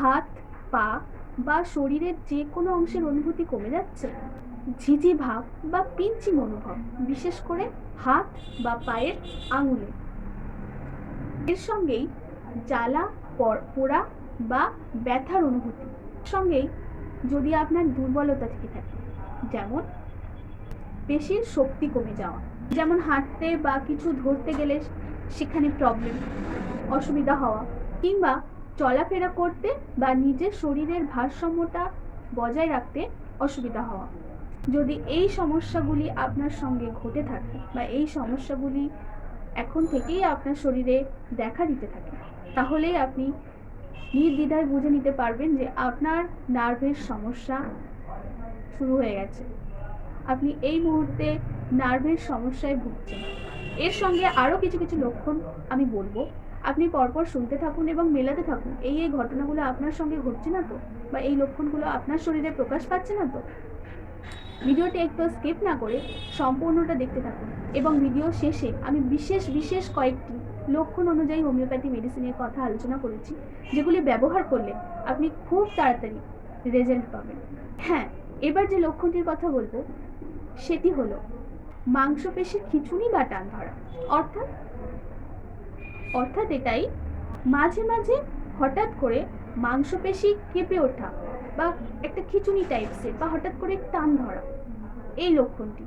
হাত, পা বা শরীরের যে কোনো অংশের অনুভূতি কমে যাচ্ছে। ঝিঝি ভাব বা পিঞ্চিং অনুভব বিশেষ করে হাত বা পায়ের আঙুলে। এর সঙ্গেই জ্বালা পোড়া বা ব্যথার অনুভূতি। সঙ্গেই যদি আপনার দুর্বলতা থেকে থাকে, যেমন পেশির শক্তি কমে যাওয়া, যেমন হাঁটতে বা কিছু ধরতে গেলে সেখানে প্রবলেম অসুবিধা হওয়া, কিংবা চলাফেরা করতে বা নিজের শরীরের ভারসাম্যটা বজায় রাখতে অসুবিধা হওয়া। যদি এই সমস্যাগুলি আপনার সঙ্গে ঘটে থাকে বা এই সমস্যাগুলি এখন থেকেই আপনার শরীরে দেখা দিতে থাকে, তাহলেই আপনি নির্দ্বিধায় বুঝে নিতে পারবেন যে আপনার নার্ভের সমস্যা শুরু হয়ে গেছে। আপনি এই মুহূর্তে নার্ভের সমস্যায় ভুগছেন। এর সঙ্গে আরও কিছু কিছু লক্ষণ আমি বলব। আপনি পরপর শুনতে থাকুন এবং মেলাতে থাকুন। এই এই ঘটনাগুলো আপনার সঙ্গে ঘটছে না তো? বা এই লক্ষণগুলো আপনার শরীরে প্রকাশ পাচ্ছে না তো? ভিডিওটি একটু স্কিপ না করে সম্পূর্ণটা দেখতে থাকুন এবং ভিডিও শেষে আমি বিশেষ বিশেষ কয়েকটি লক্ষণ অনুযায়ী হোমিওপ্যাথি মেডিসিনের কথা আলোচনা করেছি, যেগুলি ব্যবহার করলে আপনি খুব তাড়াতাড়ি রেজাল্ট পাবেন। হ্যাঁ এবার যে লক্ষণটির কথা বলব, সেটি হলো মাংসপেশির খিচুনি বা টান ধরা। অর্থাৎ অর্থাৎ এটাই মাঝে মাঝে হঠাৎ করে মাংসপেশি কেঁপে ওঠা বা একটা খিচুনি টাইপসের বা হঠাৎ করে টান ধরা। এই লক্ষণটি।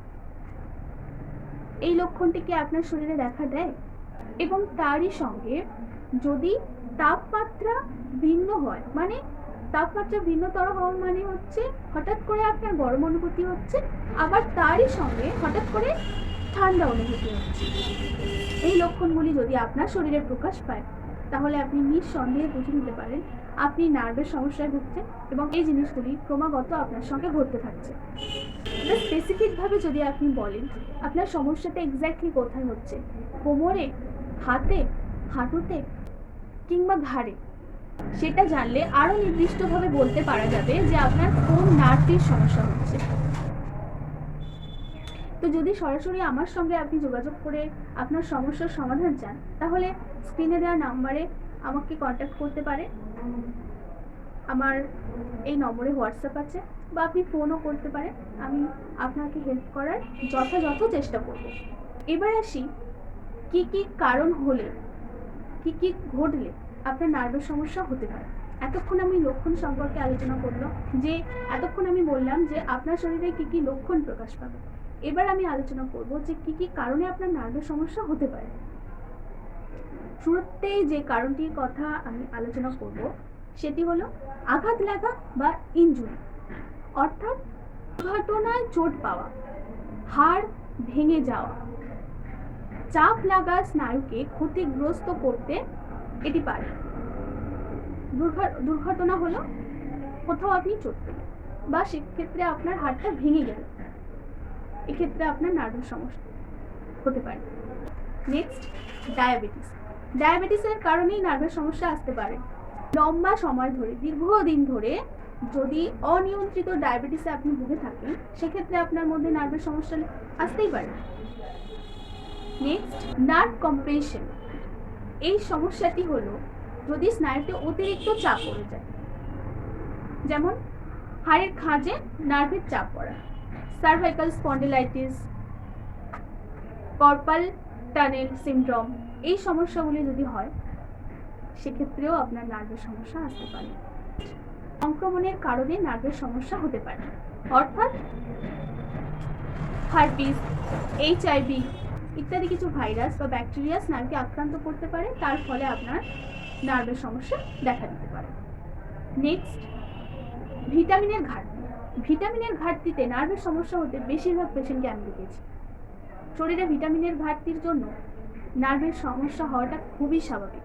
এই লক্ষণটি কি আপনার শরীরে দেখা দেয়? এবং তারই সঙ্গে যদি তাপমাত্রা ভিন্ন হয় মানে তাপমাত্রা ভিন্নতর হওয়া মানে হচ্ছে হঠাৎ করে আপনার গরম অনুভূতি হচ্ছে, আবার তারই সঙ্গে হঠাৎ করে ঠান্ডা অনুভূতি হচ্ছে এই লক্ষণগুলি যদি আপনার শরীরে প্রকাশ পায়, তাহলে আপনি নিঃসন্দেহে বুঝে নিতে পারেন আপনি নার্ভের সমস্যায় ভুগছেন এবং এই জিনিসগুলি ক্রমাগত আপনার সঙ্গে ঘটতে থাকছে। এটা স্পেসিফিকভাবে যদি আপনি বলেন, আপনার সমস্যাটা এক্স্যাক্টলি কোথায় হচ্ছে? কোমরে, হাতে, হাঁটুতে কিংবা ঘাড়ে? সেটা জানলে আরও নির্দিষ্টভাবে বলতে পারা যাবে যে আপনার কোন নার্ভটির সমস্যা হচ্ছে। তো যদি সরাসরি আমার সঙ্গে আপনি যোগাযোগ করে আপনার সমস্যার সমাধান চান, তাহলে স্ক্রিনে দেওয়া নাম্বারে আমাকে কন্ট্যাক্ট করতে পারে। আমার এই নম্বরে হোয়াটসঅ্যাপ আছে বা আপনি ফোনও করতে পারেন। আমি আপনাকে হেল্প করার যথাযথ চেষ্টা করব। এবার আসি, কি কি কারণ হলে, কি কি ঘটলে আপনার নার্ভের সমস্যা হতে পারে? এতক্ষণ আমি লক্ষণ সম্পর্কে আলোচনা করলাম, যে এতক্ষণ আমি বললাম যে আপনার শরীরে কি কি লক্ষণ প্রকাশ পাবে। এবার আমি আলোচনা করব যে কি কি কারণে আপনার নার্ভের সমস্যা হতে পারে। শুরুতেই যে কারণটির কথা আমি আলোচনা করব, সেটি হলো আঘাত লাগা বা ইনজুরি অর্থাৎ দুর্ঘটনায় চোট পাওয়া, হাড় ভেঙে যাওয়া, চাপ লাগা স্নায়ুকে ক্ষতিগ্রস্ত করতে এটি পারে। দুর্ঘ- দুর্ঘটনা হলো কোথাও আপনি চোট পেলেন বা সেক্ষেত্রে আপনার হাড়টা ভেঙে গেল। এক্ষেত্রে আপনার নার্ভের সমস্যা হতে পারে। নেক্সট ডায়াবেটিস ডায়াবেটিসের কারণেই নার্ভের সমস্যা আসতে পারে। লম্বা সময় ধরে, দীর্ঘদিন ধরে যদি অনিয়ন্ত্রিত ডায়াবেটিসে আপনি ভুগে থাকেন, সেক্ষেত্রে আপনার মধ্যে নার্ভের সমস্যা আসতেই পারে। নেক্সট নার্ভ কম্প্রেশন এই সমস্যাটি হলো যদি স্নায়ুতে অতিরিক্ত চাপ পড়ে যায়। যেমন হাড়ের খাঁজে নার্ভের চাপ পড়া। Cervical spondylitis carpal tunnel syndrome এই সমস্যাগুলি যদি হয়, সেক্ষেত্রেও আপনার নার্ভের সমস্যা আসতে পারে। সংক্রমণের কারণে নার্ভের সমস্যা হতে পারে। অর্থাৎ হার্পিস এইচআইভি ইত্যাদি কিছু ভাইরাস বা ব্যাকটেরিয়া স্নায়ুকে আক্রান্ত করতে পারে, তার ফলে আপনার নার্ভের সমস্যা দেখা দিতে পারে। নেক্সট ভিটামিনের ঘাটতি। ভিটামিনের ঘাটতিতে নার্ভের সমস্যা হতে বেশিরভাগ পেশেন্টকে আমি দেখেছি। শরীরে ভিটামিনের ঘাটতির জন্য নার্ভের সমস্যা হওয়াটা খুবই স্বাভাবিক।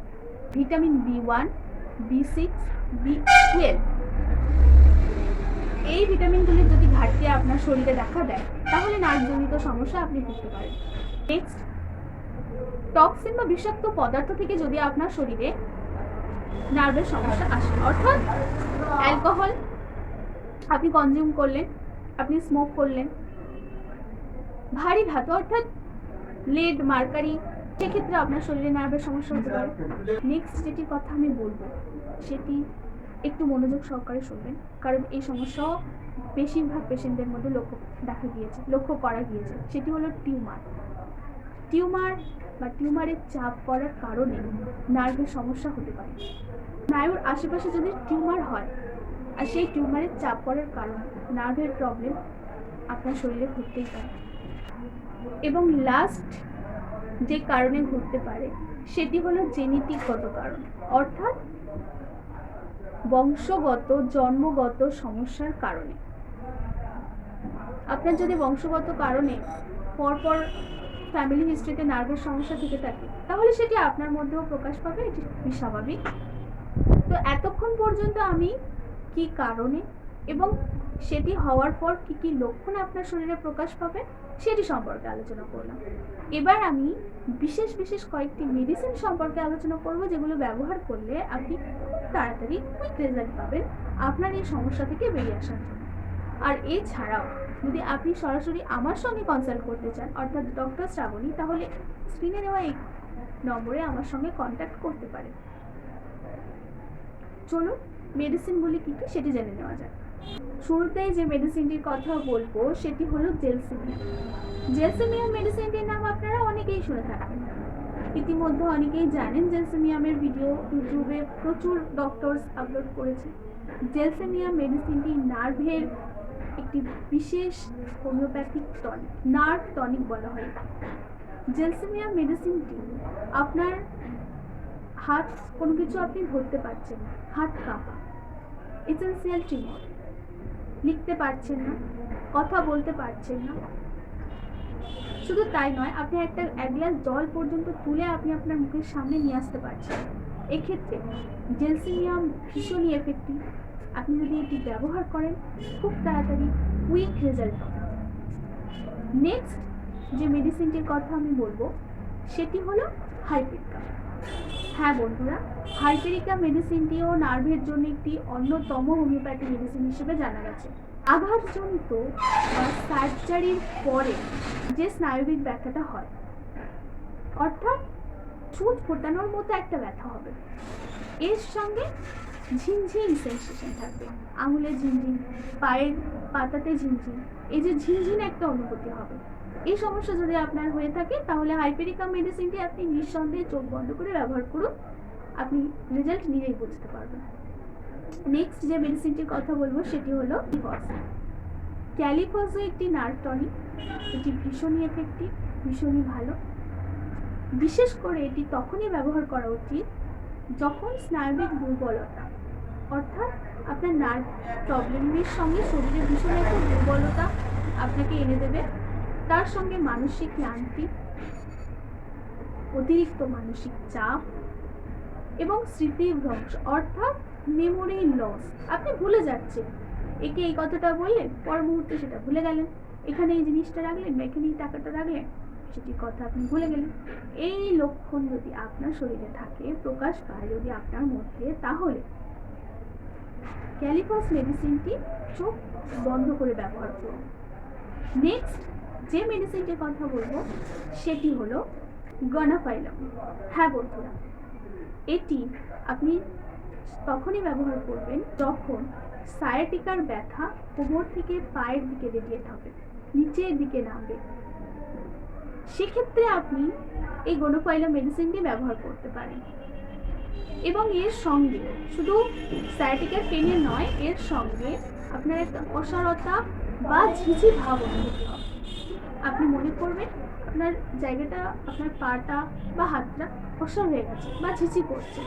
Vitamin B one, B six, B twelve এই ভিটামিনগুলির যদি ঘাটতি আপনার শরীরে দেখা দেয়, তাহলে নার্ভজনিত সমস্যা আপনি ভুগতে পারেন। নেক্সট, টক্সিন বা বিষাক্ত পদার্থ থেকে যদি আপনার শরীরে নার্ভের সমস্যা আসে, অর্থাৎ অ্যালকোহল আপনি কনজিউম করলেন, আপনি স্মোক করলেন। ভারী ধাতু অর্থাৎ লেড মার্কারি, সেক্ষেত্রে আপনার শরীরে নার্ভের সমস্যা হতে পারে। নেক্সট যেটির কথা আমি বলব, সেটি একটু মনোযোগ সহকারে শুনবেন, কারণ এই সমস্যাও বেশিরভাগ পেশেন্টদের মধ্যে লক্ষ্য দেখা গিয়েছে, লক্ষ্য করা গিয়েছে। সেটি হলো টিউমার টিউমার বা টিউমারের চাপ পড়ার কারণে নার্ভের সমস্যা হতে পারে। স্নায়ুর আশেপাশে যদি টিউমার হয় আর সেই টিউমারের চাপ পড়ার কারণ নার্ভের প্রবলেম আপনার শরীরে ঘটতেই পারে। এবং লাস্ট যে কারণে ঘটতে পারে, সেটি হলো জেনেটিকগত কারণ। অর্থাৎ বংশগত, জন্মগত সমস্যার কারণে। আপনার যদি বংশগত কারণে পরপর ফ্যামিলি হিস্ট্রিতে নার্ভের সমস্যা থেকে থাকে, তাহলে সেটি আপনার মধ্যেও প্রকাশ পাবে, এটি খুবই স্বাভাবিক। তো এতক্ষণ পর্যন্ত আমি কি কারণে এবং সেটি হওয়ার পর কি কি লক্ষণ আপনার শরীরে প্রকাশ পাবে সেটি সম্পর্কে আলোচনা করলাম। এবার আমি বিশেষ বিশেষ কয়েকটি মেডিসিন সম্পর্কে আলোচনা করব যেগুলো ব্যবহার করলে আপনি খুব তাড়াতাড়ি কুইক রেজাল্ট পাবেন আপনার এই সমস্যা থেকে বেরিয়ে আসার জন্য। আর এছাড়াও যদি আপনি সরাসরি আমার সঙ্গে কনসাল্ট করতে চান, অর্থাৎ ডক্টর শ্রাবণী, তাহলে স্ক্রিনে দেওয়া এই নম্বরে আমার সঙ্গে কন্ট্যাক্ট করতে পারেন। চলুন মেডিসিনগুলি কী কী সেটি জেনে নেওয়া যাক। শুরুতেই যে মেডিসিনটির কথা বলব, সেটি হলো জেলসিমিয়া। জেলসিমিয়াম মেডিসিনটির নাম আপনারা অনেকেই শুনে থাকবেন। ইতিমধ্যে অনেকেই জানেন জেলসিমিয়ামের ভিডিও ইউটিউবে প্রচুর ডক্টরস আপলোড করেছে। জেলসিমিয়াম মেডিসিনটি নার্ভের একটি বিশেষ হোমিওপ্যাথিক টনিক নার্ভ টনিক বলা হয়। জেলসিমিয়াম মেডিসিনটি আপনার হাত, কোনো কিছু আপনি ধরতে পারছেন না। হাত কাঁপা। এসেন্সিয়াল টিউমার লিখতে পারছেন না, কথা বলতে পারছেন না। শুধু তাই নয়, আপনি একটা এক গ্লাস জল পর্যন্ত তুলে আপনি আপনার মুখের সামনে নিয়ে আসতে পারছেন। এক্ষেত্রে জেলসিনিয়াম ভীষণই এফেক্টিভ আপনি যদি এটি ব্যবহার করেন, খুব তাড়াতাড়ি কুইক রেজাল্ট পাবেন নেক্সট যে মেডিসিনটির কথা আমি বলব, সেটি হলো হাইপেরিকা হ্যাঁ বন্ধুরা, হাইপেরিকা মেডিসিনটিও নার্ভের জন্য একটি অন্যতম হোমিওপ্যাথি মেডিসিন হিসেবে জানা গেছে। আঘাতজনিত সার্জারির পরে যে স্নায়বিক ব্যথাটা হয়, অর্থাৎ সুচ ফোটানোর মতো একটা ব্যথা হবে। এর সঙ্গে ঝিনঝিন সেন্সেশন থাকবে। আঙুলে ঝিনঝিন পায়ের পাতাতে ঝিনঝিন এই যে ঝিনঝিন একটা অনুভূতি হবে। এই সমস্যা যদি আপনার হয়ে থাকে, তাহলে হাইপেরিকা মেডিসিনটি আপনি নিঃসন্দেহে চোখ বন্ধ করে ব্যবহার করুন। আপনি রেজাল্ট নিজেই বুঝতে পারবেন। নেক্সট যে মেডিসিনটির কথা বলব, সেটি হলো ক্যালিফস ক্যালিফসও একটি নার্ভ টনিক এটি ভীষণই এফেক্টিভ ভীষণই ভালো। বিশেষ করে এটি তখনই ব্যবহার করা উচিত যখন স্নায়বিক দুর্বলতা, অর্থাৎ আপনার নার্ভ প্রবলেমের সঙ্গে শরীরে ভীষণ একটা দুর্বলতা আপনাকে এনে দেবে। তার সঙ্গে মানসিক ক্লান্তি, অতিরিক্ত মানসিক চাপ এবং স্মৃতিভ্রংশ অর্থাৎ মেমোরি লস আপনি ভুলে যাচ্ছেন। একে এই কথাটা বললেন পর মুহূর্তে সেটা ভুলে গেলেন। এখানে এই জিনিসটা রাখলেন বা এখানে এই টাকাটা রাখলেন, সেটির কথা আপনি ভুলে গেলেন। এই লক্ষণ যদি আপনার শরীরে থাকে, প্রকাশ পায় যদি আপনার মধ্যে, তাহলে ক্যালিফাস মেডিসিনটি চোখ বন্ধ করে ব্যবহার করুন। নেক্সট যে মেডিসিনটির কথা বলব, সেটি হলো গনাফাইলাম হ্যাঁ বন্ধুরা, এটি আপনি তখনই ব্যবহার করবেন যখন সায়াটিকার ব্যথা কোমর থেকে পায়ের দিকে রেডিয়েট হবে নিচের দিকে নামবে। সেক্ষেত্রে আপনি এই গনোফাইলা মেডিসিনটি ব্যবহার করতে পারেন। এবং এর সঙ্গে, শুধু সায়াটিকার পেনে নয়, এর সঙ্গে আপনার একটা অসারতা বা ঝিঝি ভাব অনুভূতি হবে। আপনি মনে করবেন আপনার জায়গাটা, আপনার পাটা বা হাতটা অসর হয়ে গেছে বা ঝিঝি করছে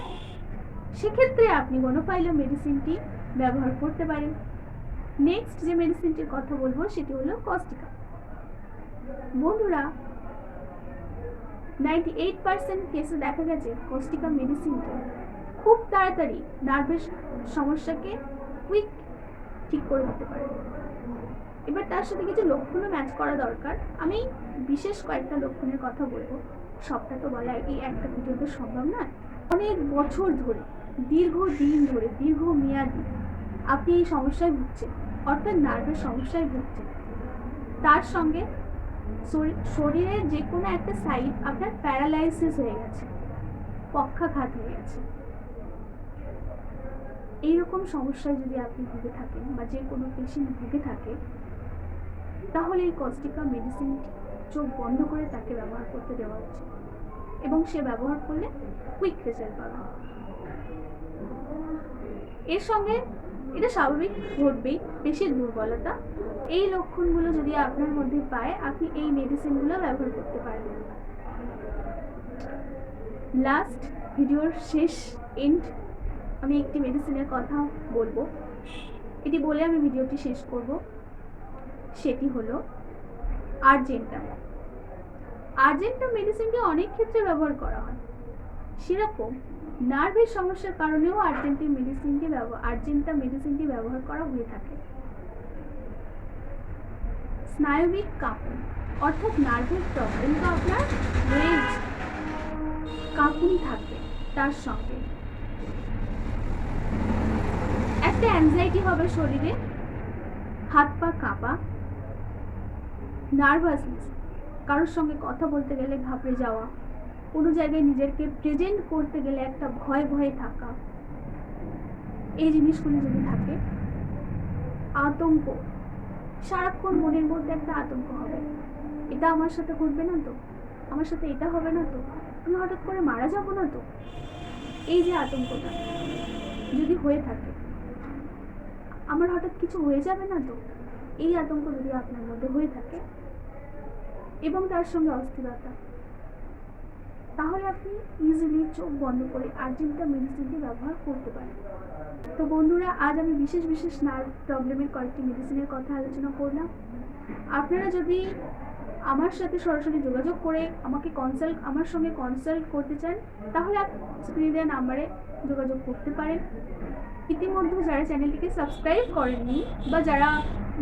সেক্ষেত্রে আপনি গনোফাইলা মেডিসিনটি ব্যবহার করতে পারেন। নেক্সট যে মেডিসিনটির কথা বলব, সেটি হলো কস্টিকা বন্ধুরা নাইনটি এইট পার্সেন্ট কেসে দেখা গেছে কস্টিকা মেডিসিনটা খুব তাড়াতাড়ি নার্ভের সমস্যাকে কুইক ঠিক করে দিতে পারে। এবার তার সাথে কিছু লক্ষণও ম্যাচ করা দরকার। আমি বিশেষ কয়েকটা লক্ষণের কথা বলব। সবটা তো বলা এই একটা ভিডিওতে সম্ভব নয় অনেক বছর ধরে, দীর্ঘ দিন ধরে, দীর্ঘ মেয়াদি আপনি এই সমস্যায় ভুগছেন, অর্থাৎ নার্ভের সমস্যায় ভুগছেন। তার সঙ্গে শরী- শরীরের যে কোনো একটা সাইড আপনার প্যারালাইসিস হয়ে গেছে, পক্ষাঘাত হয়ে গেছে। এইরকম সমস্যায় যদি আপনি ভুগে থাকেন বা যে কোনো পেশেন্ট ভুগে থাকে তাহলে এই কস্টিকা মেডিসিনটি চোখ বন্ধ করে তাকে ব্যবহার করতে দেওয়া উচিত এবং সে ব্যবহার করলে কুইক রেজাল্ট পাবে। এর সঙ্গে এটা স্বাভাবিক, ঘটবেই পেশির দুর্বলতা। এই লক্ষণগুলো যদি আপনার মধ্যে পায়, আপনি এই মেডিসিনগুলো ব্যবহার করতে পারেন। লাস্ট ভিডিওর শেষ এন্ড আমি একটি মেডিসিনের কথা বলব। এটি বলে আমি ভিডিওটি শেষ করব। সেটি হলো আর্জেন্টা। আর্জেন্টা মেডিসিনটি অনেক ক্ষেত্রে ব্যবহার করা হয়। সেরকম নার্ভের সমস্যার কারণেও আর্জেন্টি মেডিসিনটি ব্যবহার আর্জেন্টা মেডিসিনটি ব্যবহার করা হয়ে থাকে। স্নায়বিক কাঁপুন, অর্থাৎ নার্ভের প্রবলেম তো আপনার রয়েছে কাঁপুনি থাকে তার সঙ্গে। একটা অ্যাংজাইটি হবে শরীরে, হাত পা কাঁপা নার্ভাসনেস, কারোর সঙ্গে কথা বলতে গেলে ঘাবড়ে যাওয়া, কোনো জায়গায় নিজেকে প্রেজেন্ট করতে গেলে একটা ভয় ভয়ে থাকা। এই জিনিসগুলো যদি থাকে, আতঙ্ক, সারাক্ষণ মনের মধ্যে একটা আতঙ্ক হবে। এটা আমার সাথে ঘটবে না তো? আমার সাথে এটা হবে না তো? আমি হঠাৎ করে মারা যাব না তো? এই যে আতঙ্কটা, যদি হয়ে থাকে, আমার হঠাৎ কিছু হয়ে যাবে না তো? এই আতঙ্ক যদি আপনার মধ্যে হয়ে থাকে এবং তার সঙ্গে অস্থিরতা। তাহলে আপনি ইজিলি চোখ বন্ধ করে আর্জেন্টা মেডিসিনটি ব্যবহার করতে পারেন। তো বন্ধুরা, আজ আমি বিশেষ বিশেষ নার্ভ প্রবলেমের কয়েকটি মেডিসিনের কথা আলোচনা করলাম। আপনারা যদি আমার সাথে সরাসরি যোগাযোগ করে আমাকে কনসাল্ট আমার সঙ্গে কনসাল্ট করতে চান, তাহলে আপনি স্ক্রিনে দেওয়া নাম্বারে যোগাযোগ করতে পারেন। ইতিমধ্যে যারা চ্যানেলটিকে সাবস্ক্রাইব করেননি বা যারা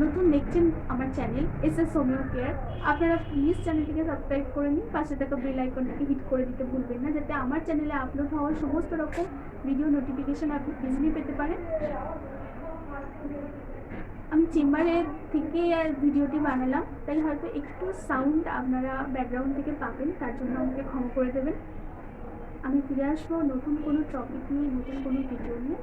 নতুন দেখছেন আমার channel S S homeo care. আপনারা প্লিজ চ্যানেলটিকে সাবস্ক্রাইব করে নিন, পাশে থাকা বেল আইকনটিকে হিট করে দিতে ভুলবেন না, যাতে আমার চ্যানেলে আপলোড হওয়ার সমস্ত রকম ভিডিও নোটিফিকেশন আপনি ইজিলি পেতে পারেন। আমি চেম্বারে থেকে আর ভিডিওটি বানালাম, তাই হয়তো একটু সাউন্ড আপনারা ব্যাকগ্রাউন্ড থেকে পাবেন, তার জন্য আমাকে ক্ষমা করে দেবেন। আমি ফিরে আসব নতুন কোনো টপিক নিয়ে, নতুন কোনো ভিডিও নিয়ে।